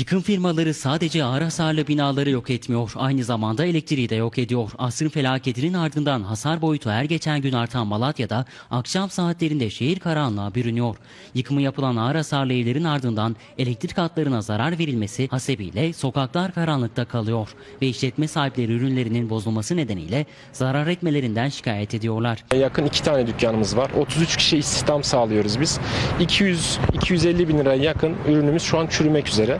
Yıkım firmaları sadece ağır hasarlı binaları yok etmiyor, aynı zamanda elektriği de yok ediyor. Asrın felaketinin ardından hasar boyutu her geçen gün artan Malatya'da akşam saatlerinde şehir karanlığa bürünüyor. Yıkımı yapılan ağır hasarlı evlerin ardından elektrik hatlarına zarar verilmesi hasebiyle sokaklar karanlıkta kalıyor ve işletme sahipleri ürünlerinin bozulması nedeniyle zarar etmelerinden şikayet ediyorlar. Yakın iki tane dükkanımız var. 33 kişi istihdam sağlıyoruz biz. 200-250 bin liraya yakın ürünümüz şu an çürümek üzere.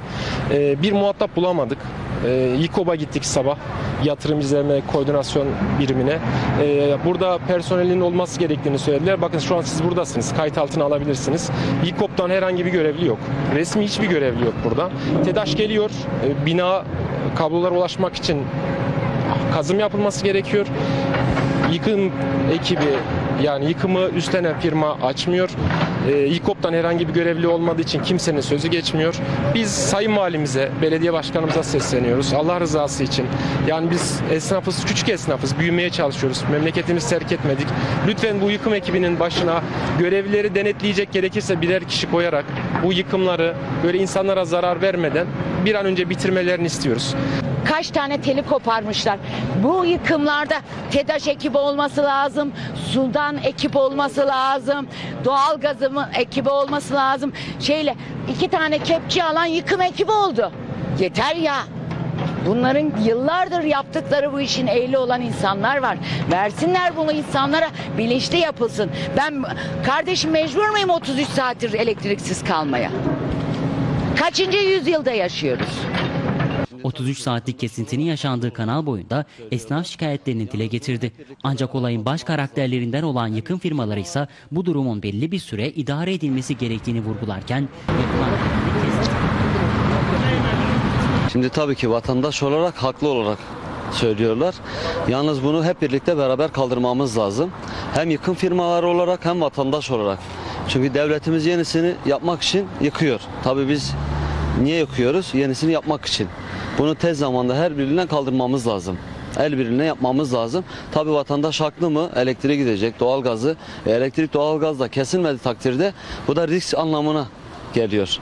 Ee, bir muhatap bulamadık. Ee, İKOB'a gittik sabah yatırım izleme koordinasyon birimine. Ee, burada personelin olması gerektiğini söylediler. Bakın şu an siz buradasınız. Kayıt altına alabilirsiniz. İKOB'dan herhangi bir görevli yok. Resmi hiçbir görevli yok burada. TEDAŞ geliyor. Ee, bina kablolara ulaşmak için kazım yapılması gerekiyor. Yıkım ekibi yani yıkımı üstlenen firma açmıyor. Ee, İKOP'tan herhangi bir görevli olmadığı için kimsenin sözü geçmiyor. Biz Sayın Valimize, belediye başkanımıza sesleniyoruz. Allah rızası için. Yani biz esnafız, küçük esnafız. Büyümeye çalışıyoruz. Memleketimizi terk etmedik. Lütfen bu yıkım ekibinin başına görevlileri denetleyecek gerekirse birer kişi koyarak bu yıkımları böyle insanlara zarar vermeden bir an önce bitirmelerini istiyoruz. Kaç tane teli koparmışlar. Bu yıkımlarda TEDAŞ ekibi olması lazım. Sudan ekip olması lazım. Doğalgazı mı ekibi olması lazım. Şeyle iki tane kepçe alan yıkım ekibi oldu. Yeter ya. Bunların yıllardır yaptıkları bu işin ehli olan insanlar var. Versinler bunu insanlara bilinçli yapılsın. Ben kardeşim mecbur muyum 33 saattir elektriksiz kalmaya? Kaçıncı yüzyılda yaşıyoruz? 33 saatlik kesintinin yaşandığı kanal boyunda esnaf şikayetlerini dile getirdi. Ancak olayın baş karakterlerinden olan yıkım firmaları ise bu durumun belli bir süre idare edilmesi gerektiğini vurgularken yapılan Şimdi tabii ki vatandaş olarak haklı olarak söylüyorlar. Yalnız bunu hep birlikte beraber kaldırmamız lazım. Hem yıkım firmaları olarak hem vatandaş olarak. Çünkü devletimiz yenisini yapmak için yıkıyor. Tabii biz niye yıkıyoruz? Yenisini yapmak için. Bunu tez zamanda her birinden kaldırmamız lazım. El birliğine yapmamız lazım. Tabii vatandaş haklı mı? Elektriğe gidecek, doğalgazı. E, elektrik doğalgaz da kesilmedi takdirde bu da risk anlamına geliyor.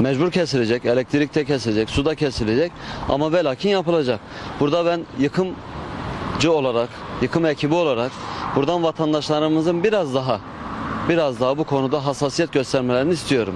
Mecbur kesilecek, elektrik de kesilecek, su da kesilecek ama velakin yapılacak. Burada ben yıkımcı olarak, yıkım ekibi olarak buradan vatandaşlarımızın biraz daha biraz daha bu konuda hassasiyet göstermelerini istiyorum.